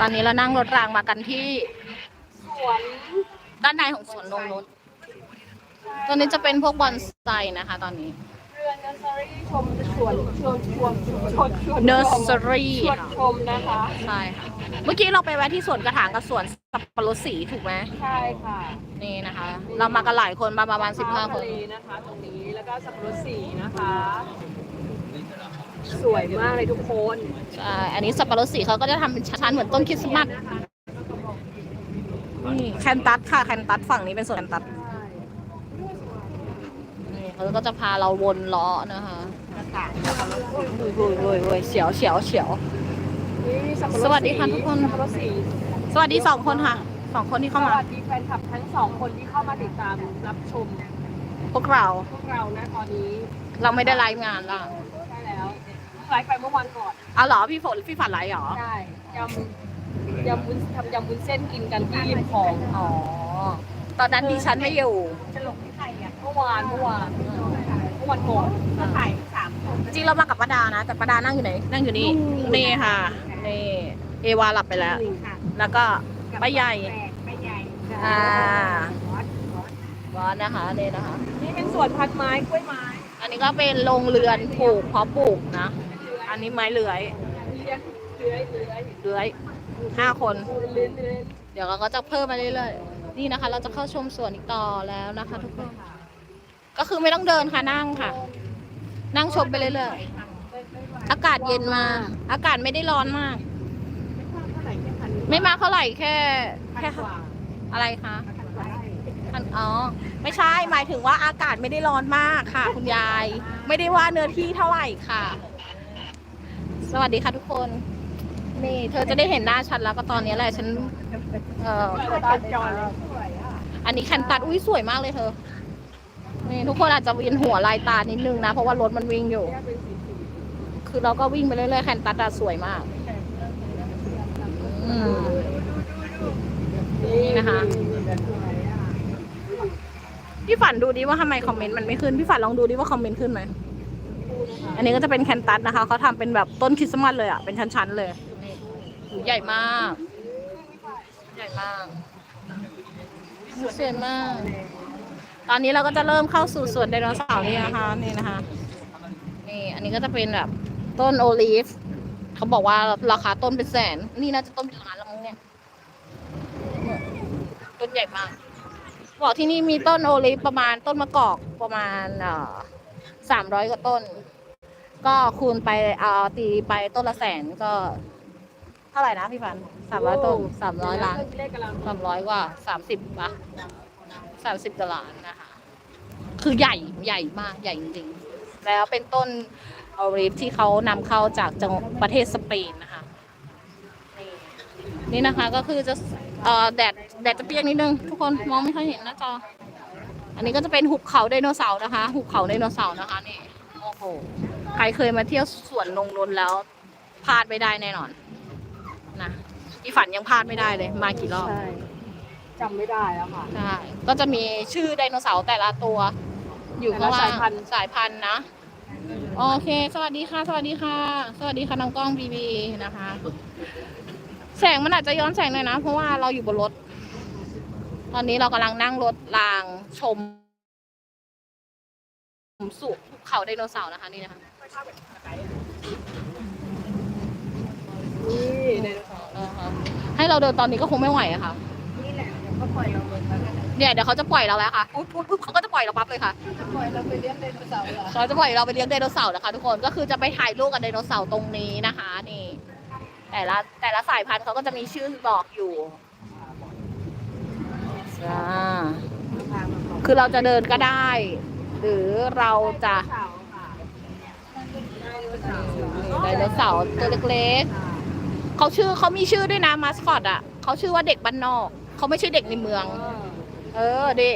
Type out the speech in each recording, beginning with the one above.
ตอนนี้เรานั่งรถรางมากันที่สวนด้านในของสวนนงนุชตอนนี้จะเป็นพวกบอนไซนะคะ ตอนนี้เรือนเนอร์เซอรี่ชมสวนชวนชวนชวนชวนชวน nursery ชวนชมนะคะใช่ค่ะเมื่อกี้เราไปแวะที่สวนกระถางกับสวนสับปะรดสีถูกไหมใช่ค่ะนี่นะคะ เรามากันหลายคนมาประมาณสิบห้าคนทะเลนะคะตรงนี้แล้วก็สับปะรดสีนะคะ สวยมากเลยทุกคนใช่อันนี้สับปะรดสีเขาก็จะทำเป็นชั้นๆเหมือนต้นคริสต์มาสนี่แคนตัสค่ะแคนตัสฝั่งนี้เป็นสวนแคนตัสนี่เขาก็จะพาเราวนล้อนะคะอุ้ยอุ้ยอุ้ยอุ้ยเฉียวเฉียวเฉียวนี่สับปะรดสวัสดีค่ะทุกคน สับปะรดสีสวัสดีสองคนค่ะสองคนที่สเข้ามา วัสดีแฟนคลับทั้งสองคนที่เข้ามาติดตามรับชมพวกเราพวกเรานะตอนนี้เราไม่ได้ไลฟ์งานละใช่แล้วเพิ่ง ไลฟ์ไปเมื่อวันก่อนเอาเหรอพี่ฝนพี่ฝันไลฟ์เหรอใช่ยำยำวุ้นทำยำวุ้นเส้นกินกันที่ริมคลองอ๋อตอนนั้นดิฉันไม่อยู่ จะลงที่ใครอะเมื่อวานเมื่อวานเมื่อวันก่อนก็ถ่ายสามคนจริงเรามากับป้าดานะ แต่ป้าดานั่งอยู่ไหน นั่งอยู่นี่นี่ค่ะนี่เอวาหลับไปแล้ว แล้วก็ป้าใหญ่ไม่ใหญ่อ่าบอสนะคะนี่นะคะ นี่เป็นสวนพันไม้กล้วยไม้ อันนี้ก็เป็นโรงเรือนปลูกเพาะปลูกนะ อันนี้ไม้เลื้อยเลื้อยเลื้อยห้าคน เดี๋ยวเราก็จะเพิ่มมาเรื่อยๆ นี่นะคะ เราจะเข้าชมสวนอีกต่อแล้วนะคะ ทุกคน ก็คือไม่ต้องเดินค่ะนั่งค่ะ นั่งชมไปเรื่อยๆ อากาศเย็นมาก อากาศไม่ได้ร้อนมาก ไม่มากเท่าไหร่แค่แค่อะไรคะอ๋อ ไม่ใช่ หมายถึงว่าอากาศไม่ได้ร้อนมากค่ะ คุณยาย ไม่ได้ว่าเนื้อที่เท่าไหร่ค่ะ สวัสดีค่ะทุกคน นี่ เธอจะได้เห็นหน้าฉันแล้วก็ตอนนี้แหละฉัน เอ่อตาจอนอันนี้แคนตัดอุ้ยสวยมากเลยเธอ นี่ทุกคนอาจจะเวียนหัวลายตานิดนึงนะ เพราะว่ารถมันวิ่งอยู่ คือเราก็วิ่งไปเรื่อยๆแคนตัดอะสวยมากอืมนี่นะคะพี่ฝันดูดิว่าทำไมคอมเมนต์มันไม่ขึ้น พี่ฝันลองดูดิว่าคอมเมนต์ขึ้นไหม อันนี้ก็จะเป็นแคนตัสนะคะเขาทำเป็นแบบต้นคริสต์มาสเลยอะ เป็นชั้นๆเลยหูใหญ่มาก ใหญ่มากสวยมาก ตอนนี้เราก็จะเริ่มเข้าสู่สวนไดโนเสาร์นี่นะคะ นี่นะคะ นี่ อันนี้ก็จะเป็นแบบต้นโอลีฟเขาบอกว่าราคาต้นเป็นแสน นี่น่าจะต้นเป็นล้านแล้วมั้งเนี่ยต้นใหญ่มาก บอกที่นี่มีต้นโอลิฟประมาณต้นมะกอกประมาณสามร้อยกว่าต้น ก็คูณไปเอาตีไปต้นละแสนก็ เท่าไหร่นะพี่ฟันสามร้อยต้นสามร้อยล้านเลขกำลังสามร้อยกว่าสามสิบปะสามสิบกว่าล้านนะคะ คือใหญ่ใหญ่มากใหญ่จริงๆแล้วเป็นต้นโอลิฟที่เขานำเข้าจากจังประเทศสเปนนะคะ นี่นี่นะคะก็คือจะเอ่อแดดแดดจะเปรี้ยงนิดนึง ทุกคนมองไม่ค่อยเห็นหน้าจอ อันนี้ก็จะเป็นหุบเขาไดโนเสาร์นะคะ หุบเขาไดโนเสาร์นะคะนี่ โอ้โห ใครเคยมาเที่ยวสวนนงนนท์แล้วพลาดไม่ได้แน่นอน นะอีฝันยังพลาดไม่ได้เลย มากี่รอบ ใช่จำไม่ได้แล้วค่ะ ใช่ ก็จะมีชื่อไดโนเสาร์แต่ละตัว อยู่ข้างล่างแต่ละสายพันธุ์ สายพันธุ์นะ โอเค สวัสดีค่ะ สวัสดีค่ะ สวัสดีค่ะน้องกล้องบีบีนะคะ แสงมันอาจจะย้อนแสงหน่อยนะ เพราะว่าเราอยู่บนรถ ตอนนี้เรากำลังนั่งรถรางชม สุภูเขาไดโนเสาร์นะคะนี่นะคะนี่ไดโนเสาร์อ่าฮะให้เราเดินตอนนี้ก็คงไม่ไหวอะค่ะนี่แหละเดี๋ยวก็ปล่อยเราลงแล้วกันเนี่ยเดี๋ยวเขาจะปล่อยเราแล้วค่ะปุ๊บปุ๊บปุ๊บเขาก็จะปล่อยเราปั๊บเลยค่ะจะปล่อยเราไปเลี้ยงไดโนเสาร์เหรอเขาจะปล่อยเราไปเลี้ยงไดโนเสาร์นะคะ ทุกคนก็คือจะไปถ่ายรูปกับไดโนเสาร์ตรงนี้นะคะ นี่ แต่ละแต่ละสายพันธุ์เขาก็จะมีชื่อบอกอยู่อ่าคือเราจะเดินก็ได้ หรือเราจะเสาร์ค่ะไดโนเสาร์ไดโนเสาร์ตัวเล็กๆเขาชื่อเขามีชื่อด้วยนะมาสคอตอะเขาชื่อว่าเด็กบ้านนอกเขาไม่ใช่เด็กในเมือง เออดี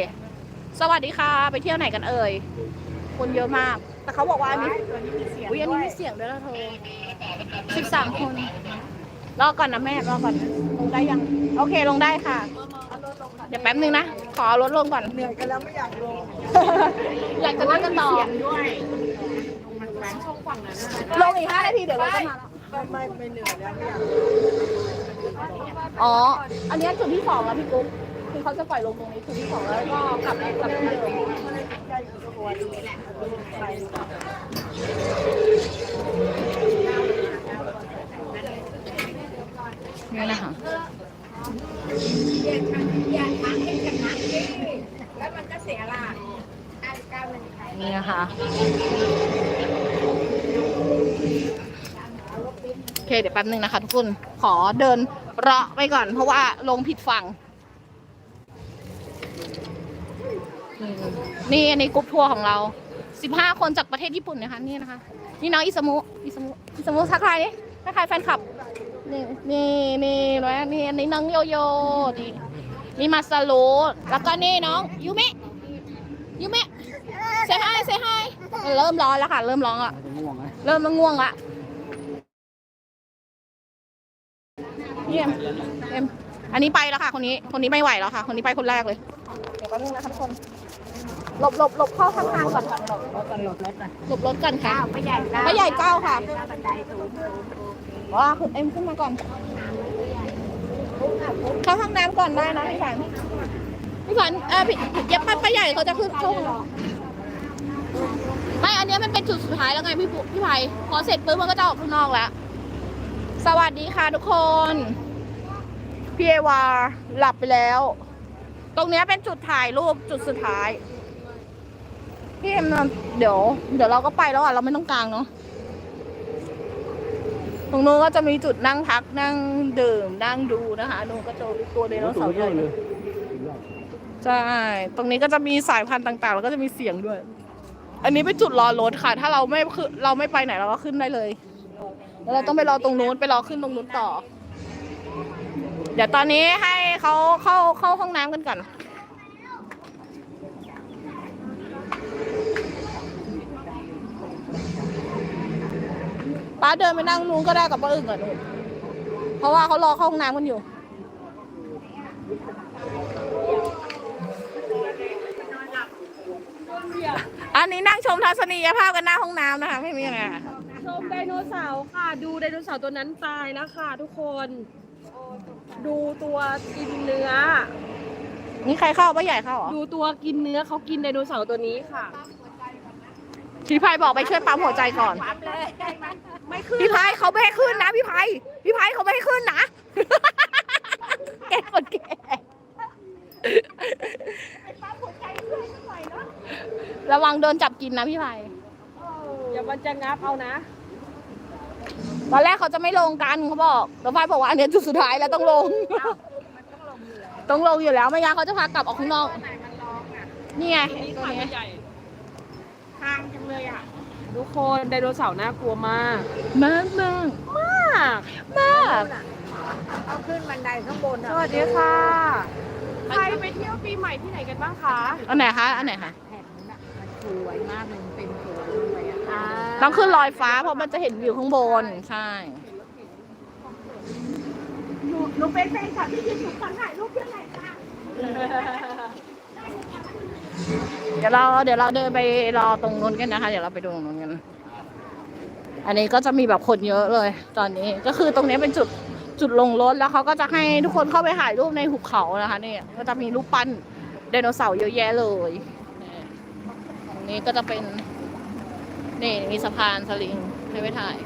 สวัสดีค่ะ ไปเที่ยวไหนกันเอ่ยคนเยอะมาก แต่เขาบอกว่าอันนี้ตัวนี้มีเสียงอุ้ยอันนี้มีเสียงด้วยนะเธอสิบสามคนรอก่อนนะแม่รอก่อนลงได้ยัง โอเคลงได้ค่ะ เดี๋ยวแป๊บนึงนะ ขอเอารถลงก่อน เหนื่อยกันแล้วไม่อยากลง อยากจะนั่งกันต่อเสียงด้วยมันแฝงช่องฝั่งนั้นน่ะลงอีกห้านาทีเดี๋ยวเราจะมาแล้วไม่ไม่ไม่เหนื่อยแล้วไม่อยากลงอ๋อ อันเนี้ยจุดที่สองแล้วพี่กุ๊กคือเขาจะปล่อยลงตรงนี้จุดที่สองแล้วก็กลับกลับที่เดิมนี่นะคะ อย่าทำให้ชนะดิแล้วมันก็เสียหลักอันก้าวมันใคร นี่นะคะ เคเดี๋ยวแป๊บนึงนะคะทุกคนขอเดินเลาะไปก่อน เพราะว่าลงผิดฝั่ง นี่อันนี้กรุ๊ปทัวร์ของเรา 15 คนจากประเทศญี่ปุ่นนะคะนี่นะคะ นี่น้องอิสมุอิสมุอิสมุทักทายดิทักทายแฟนคลับ นี่นี่นี่ร้อยนี่อันนี้น้องโยโย่นี่นี่มาซาโลแล้วก็นี่น้องยูเมะยูเมะเซฮายเซฮายเริ่มร้อนแล้วค่ะ เริ่มร้อนอะเริ่มง่วงละ เยี่ยมเอ็มอันนี้ไปแล้วค่ะ คนนี้ คนนี้ไม่ไหวแล้วค่ะ คนนี้ไปคนแรกเลย เดี๋ยวแป๊บนึงนะคะทุกคน หลบหลบหลบเข้าข้างทางก่อนหลบรถกันหลบรถกันหลบรถกันค่ะก้าวไม่ใหญ่ก้าวไม่ใหญ่ก้าวค่ะบันไดสูงสูงว้าคุณเอ็มขึ้นมาก่อน เข้าห้องน้ำก่อนได้นะพี่ฝันพี่ฝันเออพี่เย็บป้าป้าใหญ่เขาจะขึ้นเข้าห้องน้ำไม่ อันเนี้ยมันเป็นจุดสุดท้ายแล้วไงพี่ปุ๊พี่ไผ่พอเสร็จปุ๊บมันก็จะออกข้างนอกแล้ว สวัสดีค่ะทุกคนพี่เอวาหลับไปแล้ว ตรงนี้เป็นจุดถ่ายรูปจุดสุดท้าย พี่เอ็มเดี๋ยว เดี๋ยวเราก็ไปแล้วอะ เราไม่ต้องกลางเนาะตรงนู้นก็จะมีจุดนั่งพักนั่งดื่มนั่งดูนะคะนู่นก็จะตัวไดโนเสาร์ใหญ่เลยใช่ ตรงนี้ก็จะมีสายพันธุ์ต่างๆ แล้วก็จะมีเสียงด้วย อันนี้เป็นจุดรอรถค่ะ ถ้าเราไม่คือเราไม่ไปไหนเราก็ขึ้นได้เลย แล้วเราต้องไปรอตรงนู้นไปรอขึ้นตรงนู้นต่อ เดี๋ยวตอนนี้ให้เขาเข้าเข้าห้องน้ำกันก่อนป้าเดินไปนั่งนู้นก็ได้กับป้าอึ่งอะนู่นเพราะว่าเขารอเข้าห้องน้ำกันอยู่ อันนี้นั่งชมทัศนียภาพกันหน้าห้องน้ำนะคะ ไม่มีอะไร โนเสาร์ค่ะ ดูไดโนเสาร์ตัวนั้นตายแล้วค่ะ ทุกคน ดูตัวกินเนื้อ นี่ใครเข้าป้าใหญ่เข้าเหรอดูตัวกินเนื้อเขากินไดโนเสาร์ตัวนี้ค่ะ พี่พายบอกไปช่วยปั๊มหัวใจก่อนไม่ขึ้นพี่พายเขาไม่ให้ขึ้นนะพี่พายพี่พายเขาไม่ให้ขึ้นนะ แกคนแก่ระวังโดนจับกินนะพี่พายอย่ามันจะงับเอานะ ตอนแรกเขาจะไม่ลงกันเขาบอกแต่พายบอกว่าอันเนี้ยจุดสุดท้ายแล้วต้องลง ต้องลงอยู่แล้วไม่งั้นเขาจะพากลับออกข้างนอก นี่ไงนี่ตัวค่ะนี้ใหญ่ทางจังเลยอะ ทุกคนไดโนเสาร์น่ากลัวมาก มากมากมากมากเอาขึ้นบันไดข้างบนสวัสดีค่ะ ใครไปเที่ยวปีใหม่ที่ไหนกันบ้างคะ อันไหนคะ อันไหนคะแผ่นนั้นน่ะมันสวยมากเลยมันเป็นสวยเลยอะ ต้องขึ้นลอยฟ้าเพราะมันจะเห็นวิวข้างบน ใช่ หนูหนูเป็นแฟนคลับที่ยืนสุดขอถ่ายรูปเพื่อนหน่อยค่ะเดี๋ยวเราเดี๋ยวเราเดินไปรอตรงนู้นกันนะคะ เดี๋ยวเราไปดูตรงนู้นกัน อันนี้ก็จะมีแบบคนเยอะเลย ตอนนี้ก็คือตรงนี้เป็นจุดจุดลงรถแล้วเขาก็จะให้ทุกคนเข้าไปถ่ายรูปในหุบเขานะคะนี่ก็จะมีรูปปั้นไดโนเสาร์เยอะแยะเลยนี่ตรงนี้ก็จะเป็น นี่มีสะพานสลิงให้ไปถ่าย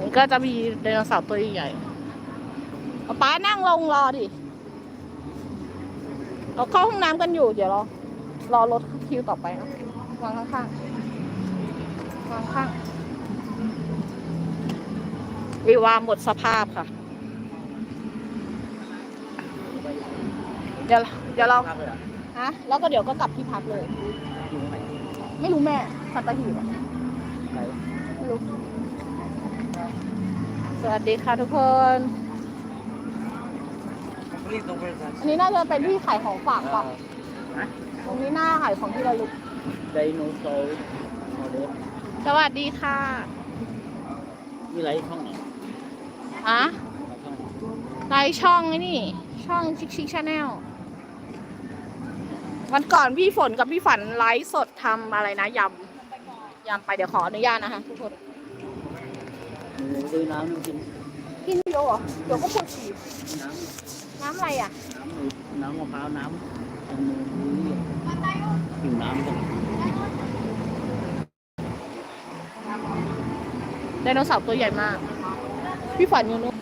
นี่ก็จะมีไดโนเสาร์ตัวใหญ่เอาป้านั่งลงรอดิเราเข้าห้องน้ำกันอยู่ เดี๋ยวเรารอรถคิวต่อไปนะวางข้างๆวางข้างอีวาหมดสภาพค่ะ เดี๋ยวเดี๋ยวเราฮะแล้วก็เดี๋ยวก็กลับที่พักเลยไม่รู้แม่สัตหีบอะไม่รู้สวัสดีค่ะทุกคนอันนี้น่าจะเป็นที่ขายของฝากป่ะตรงนี้หน้าขายของที่ระลึก ไดโนเสาร์โมเดลสวัสดีค่ะมีอะไรช่องไหนอะช่องไหน ไลฟ์ช่องไอ้นี่ ช่องชิคชิคชาแนล วันก่อนพี่ฝนกับพี่ฝันไลฟ์สดทำอะไรนะยำยยำไปเดี๋ยวขออนุญาตนะคะทุกคนหนูซื้อน้ำหนูกินกินเยอะเหรอเดี๋ยวก็ปวดฉี่น้น้ำอะไรอะำน้ำหนูน้ำมะพร้าวน้ำอันนู้นนี่หิวน้ำกันไดโนเสาร์ตัวใหญ่มาก พี่ฝันอยู่นู้น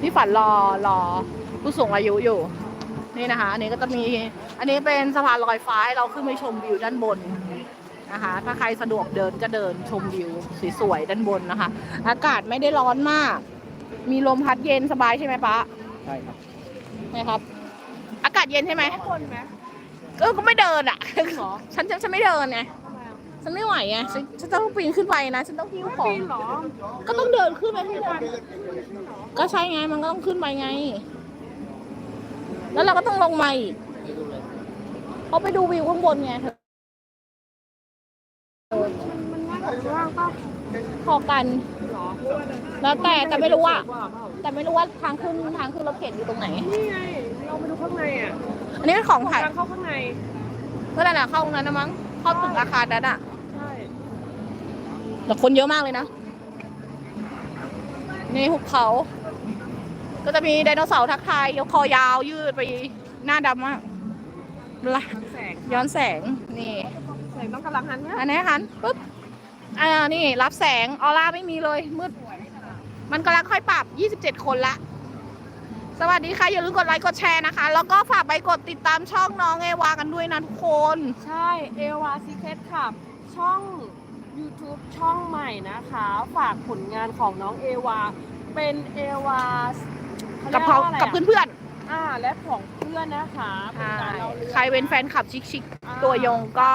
พี่ฝันรอรอผู้สูงอายุอยู่ นี่นะคะ อันนี้ก็จะมี อันนี้เป็นสะพานลอยฟ้าให้เราขึ้นไปชมวิวด้านบนนะคะ ถ้าใครสะดวกเดินก็เดินชมวิวสวยๆด้านบนนะคะ อากาศไม่ได้ร้อนมาก มีลมพัดเย็นสบายใช่ไหมป๊าใช่ครับนะครับ อากาศเย็นใช่ไหมคนไหมเออก็ไม่เดินอะหรอฉันฉันฉันไม่เดินไงทำไมอะฉันไม่ไหวไงฉันฉันต้องปีนขึ้นไปนะ ฉันต้องหิ้วของปีนเหรอก็ต้องเดินขึ้นไปให้ได้ก็ใช่ไงมันก็ต้องขึ้นไปไง แล้วเราก็ต้องลงมาอีกไม่รู้เลยเพราะไปดูวิวข้างบนไงเธอมันง่ายกว่าข้างล่างป่ะพอกันหรอแล้วแต่แต่ไม่รู้ว่าเปล่า แต่ไม่รู้ว่าทางขึ้นทางขึ้นรถเข็นอยู่ตรงไหน นี่ไง เราไปดูข้างในอะ อันนี้เป็นของถ่ายทางเข้าข้างในเพื่อนน่ะเข้าตรงนั้นนะมั้ง เข้าตึกอาคารนั้นอะ ใช่แต่คนเยอะมากเลยนะ นี่หุบเขา ก็จะมีไดโนเสาร์ทักทายยกคอยาวยืดไปหน้าดำมากละแสงย้อนแสงนี่แสงต้องกำลังหันนะอันนี้หันปุ๊บอ่านี่รับแสงออร่าไม่มีเลยมืดมันกำลังค่อยปรับ 27 คนละ สวัสดีค่ะ อย่าลืมกดไลค์กดแชร์นะคะ แล้วก็ฝากไปกดติดตามช่องน้องเอวากันด้วยนะทุกคน ใช่เอวาซีเคทค่ะ ช่อง YouTube ช่องใหม่นะคะ ฝากผลงานของน้องเอวา เป็นเอวาข กับรียเขาว่อะไรกับอะเพื่อนอ่าและของเพื่อนนะคะเป็นการเล่าเรื่องๆใครเป็นแฟนคลับชิคอ่าๆตัวยงก็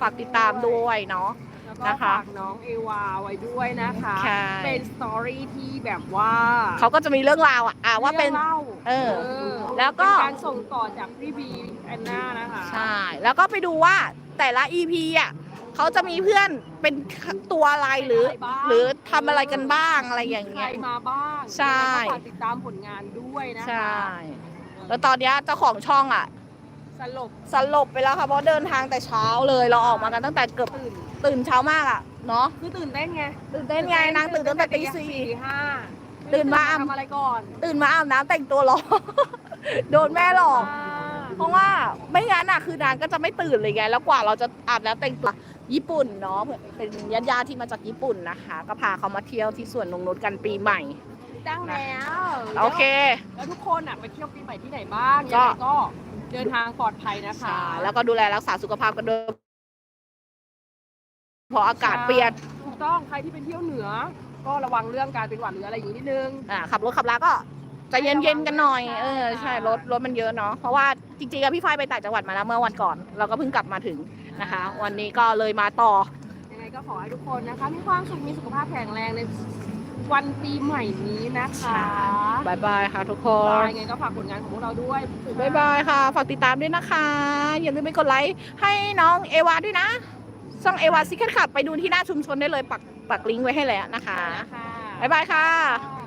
ฝากติดตามด้วยเนาะ แล้วก็นะคะ ฝากน้องเอวาไว้ด้วยนะคะ ใช่เป็นสตอรี่ที่แบบว่าเขาก็จะมีเรื่องราวอะอะว่าเป็น รื่องเล่าเออเออแล้วก็ เป็นการส่งต่อจากพี่บีแอนนานะคะ ใช่ แล้วก็ไปดูว่าแต่ละ EP อะ เขาจะมีเพื่อนเป็นตัวอะไรหรือเป็นอะไรบ้างหรือทำอะไรกันบ้างอะไรอย่างใครเงี้ย มาบ้างใช่ยังไงก็ฝากติดตามผลงานด้วยนะคะใช่แล้วตอนเนี้ยเจ้าของช่องอะ สลบสลบไปแล้วค่ะเพราะเดินทางแต่เช้าเลยเราออกมากันตั้งแต่เกือบตื่นตื่นเช้ามากอะเนาะคือตื่นเต้นไงตื่นเต้นไงนางตื่นตั้งแต่ตีสี่ห้าตื่นมา ทำอะไรก่อนตื่นมาอาบน้ำแต่งตัวรอ โดนแม่หลอก เพราะว่าไม่งั้นอะคือนางก็จะไม่ตื่นเลยไง แล้วกว่าเราจะอาบน้ำแต่งตัว ญี่ปุ่นเนาะเป็นญาติญาติๆที่มาจากญี่ปุ่นนะคะ ก็พาเขามาเที่ยวที่สวนนงนุชกันปีใหม่จ้างแล้วโอเค แล้วทุกคนอะไปเที่ยวปีใหม่ที่ไหนบ้างก็ยังไงก็เดินทางปลอดภัยนะคะใช่แล้วก็ดูแลรักษาสุขภาพกันด้วยเพราะอากาศเปลี่ยนถูกต้องใครที่ไปเที่ยวเหนือ ก็ระวังเรื่องการเป็นหวัดหรืออะไรอย่างนี้นิดนึงอ่าขับรถขับลาก็ ใจเย็นๆกันหน่อย เออใช่รถรถมันเยอะเนาะเพราะว่าจริงๆอะพี่ฝ้ายไปต่างจังหวัดมาแล้วเมื่อวันก่อน เราก็เพิ่งกลับมาถึงนะคะ วันนี้ก็เลยมาต่อ ยังไงก็ขอให้ทุกคนนะคะ มีความสุข มีสุขภาพแข็งแรงในวันปีใหม่นี้นะคะบายบายค่ะทุกคบายน ยังไงก็ฝากผลงานของพวกเราด้วยบายบายค่ะ ฝากติดตามด้วยนะคะ อย่าลืมไปกดไลค์ให้น้องเอวาด้วยนะ ช่องเอวาซิคเก็ตขับไปดูที่หน้าชุมชนได้เลยปักปักลิงก์ไว้ให้แล้วนะคะค่ะบายบายค่ะ ค่ะ